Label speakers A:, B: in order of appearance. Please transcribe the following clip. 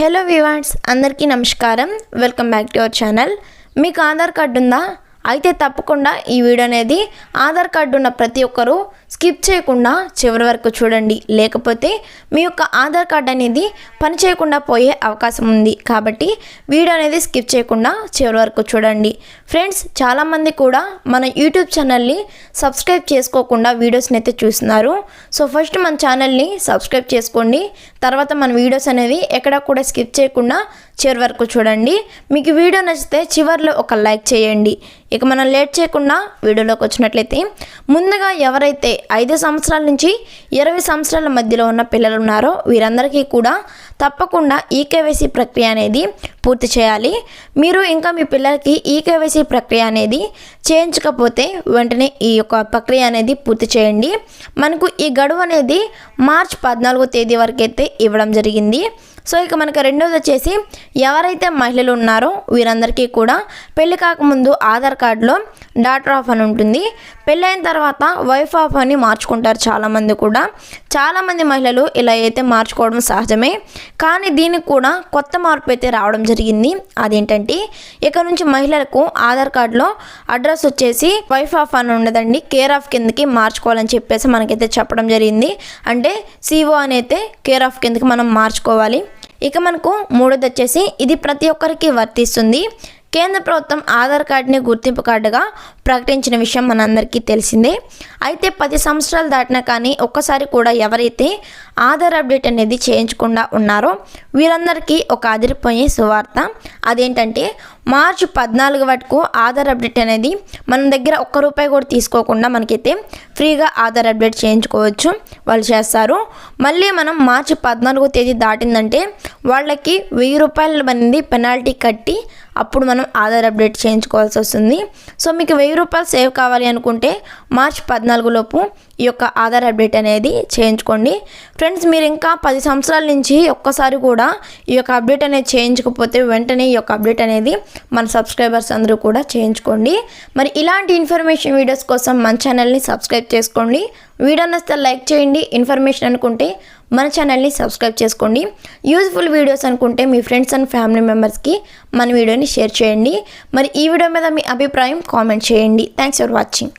A: Hello వివాన్స్ అందరికీ నమస్కారం. Welcome back to our channel మీకు ఆధార్ కార్డు ఉందా? అయితే తప్పకుండా ఈ వీడియో అనేది ఆధార్ కార్డు ఉన్న ప్రతి ఒక్కరూ స్కిప్ చేయకుండా చివరి వరకు చూడండి. లేకపోతే మీ యొక్క ఆధార్ కార్డు అనేది పని చేయకుండా పోయే అవకాశం ఉంది. కాబట్టి వీడియో అనేది స్కిప్ చేయకుండా చివరి వరకు చూడండి. ఫ్రెండ్స్ చాలామంది కూడా మన యూట్యూబ్ ఛానల్ని సబ్స్క్రైబ్ చేసుకోకుండా వీడియోస్ని అయితే చూస్తున్నారు. సో ఫస్ట్ మన ఛానల్ని సబ్స్క్రైబ్ చేసుకోండి. తర్వాత మన వీడియోస్ అనేవి ఎక్కడ కూడా స్కిప్ చేయకుండా చివరి వరకు చూడండి. మీకు వీడియో నచ్చితే చివరిలో ఒక లైక్ చేయండి. ఇక మనం లేట్ చేయకుండా వీడియోలోకి వచ్చినట్లయితే ముందుగా ఎవరైతే ఐదు సంవత్సరాల నుంచి ఇరవై సంవత్సరాల మధ్యలో ఉన్న పిల్లలు ఉన్నారో వీరందరికీ కూడా తప్పకుండా ఈకేవైసీ ప్రక్రియ అనేది పూర్తి చేయాలి. మీరు ఇంకా మీ పిల్లలకి ఈకేవైసీ ప్రక్రియ అనేది చేయించకపోతే వెంటనే ఈ యొక్క ప్రక్రియ అనేది పూర్తి చేయండి. మనకు ఈ గడువు అనేది మార్చ్ పద్నాలుగో తేదీ వరకు అయితే ఇవ్వడం జరిగింది. సో ఇక మనకు రెండోది వచ్చేసి ఎవరైతే మహిళలు ఉన్నారో వీరందరికీ కూడా పెళ్ళి కాకముందు ఆధార్ కార్డులో డాటర్ ఆఫ్ అని ఉంటుంది. పెళ్ళైన తర్వాత వైఫ్ ఆఫ్ అని మార్చుకుంటారు చాలామంది కూడా. చాలామంది మహిళలు ఇలా అయితే మార్చుకోవడం సహజమే. కానీ దీనికి కూడా కొత్త మార్పు అయితే రావడం జరిగింది. అదేంటంటే ఇక నుంచి మహిళలకు ఆధార్ కార్డులో అడ్రస్ వచ్చేసి వైఫ్ ఆఫ్ అని ఉండదండి. కేర్ ఆఫ్ కిందకి మార్చుకోవాలని చెప్పేసి మనకైతే చెప్పడం జరిగింది. అంటే సిఓ అని అయితే కేర్ ఆఫ్ కిందకి మనం మార్చుకోవాలి. ఇక మనకు మూడోది వచ్చేసి ఇది ప్రతి ఒక్కరికి వర్తిస్తుంది. కేంద్ర ప్రభుత్వం ఆధార్ కార్డుని గుర్తింపు కార్డుగా ప్రకటించిన విషయం మనందరికీ తెలిసిందే. అయితే పది సంవత్సరాలు దాటినా కానీ ఒక్కసారి కూడా ఎవరైతే ఆధార్ అప్డేట్ అనేది చేయించకుండా ఉన్నారో వీరందరికీ ఒక అదిరిపోయే సువార్త. అదేంటంటే మార్చి పద్నాలుగు వరకు ఆధార్ అప్డేట్ అనేది మన దగ్గర ఒక్క రూపాయి కూడా తీసుకోకుండా మనకైతే ఫ్రీగా ఆధార్ అప్డేట్ చేయించుకోవచ్చు వాళ్ళు చేస్తారు. మళ్ళీ మనం మార్చి పద్నాలుగో తేదీ దాటిందంటే వాళ్ళకి వెయ్యి రూపాయల అనేది పెనాల్టీ కట్టి అప్పుడు మనం ఆధార్ అప్డేట్ చేయించుకోవాల్సి వస్తుంది. సో మీకు వెయ్యి రూపాయలు సేవ్ కావాలి అనుకుంటే మార్చ్ పద్నాలుగు లోపు ఈ యొక్క ఆధార్ అప్డేట్ అనేది చేయించుకోండి. ఫ్రెండ్స్ మీరు ఇంకా పది సంవత్సరాల నుంచి ఒక్కసారి కూడా ఈ యొక్క అప్డేట్ అనేది చేయించకపోతే వెంటనే ఈ యొక్క అప్డేట్ అనేది మన సబ్స్క్రైబర్స్ అందరూ కూడా చేయించుకోండి. మరి ఇలాంటి ఇన్ఫర్మేషన్ వీడియోస్ కోసం మన ఛానల్ని సబ్స్క్రైబ్ చేసుకోండి. వీడియో నచ్చితే లైక్ చేయండి. ఇన్ఫర్మేషన్ అనుకుంటే మన ఛానల్ని సబ్స్క్రైబ్ చేసుకోండి. యూజ్ఫుల్ వీడియోస్ అనుకుంటే మీ ఫ్రెండ్స్ అండ్ ఫ్యామిలీ మెంబర్స్కి మన వీడియోని షేర్ చేయండి. మరి ఈ వీడియో మీద మీ అభిప్రాయం కామెంట్ చేయండి. Thanks for watching.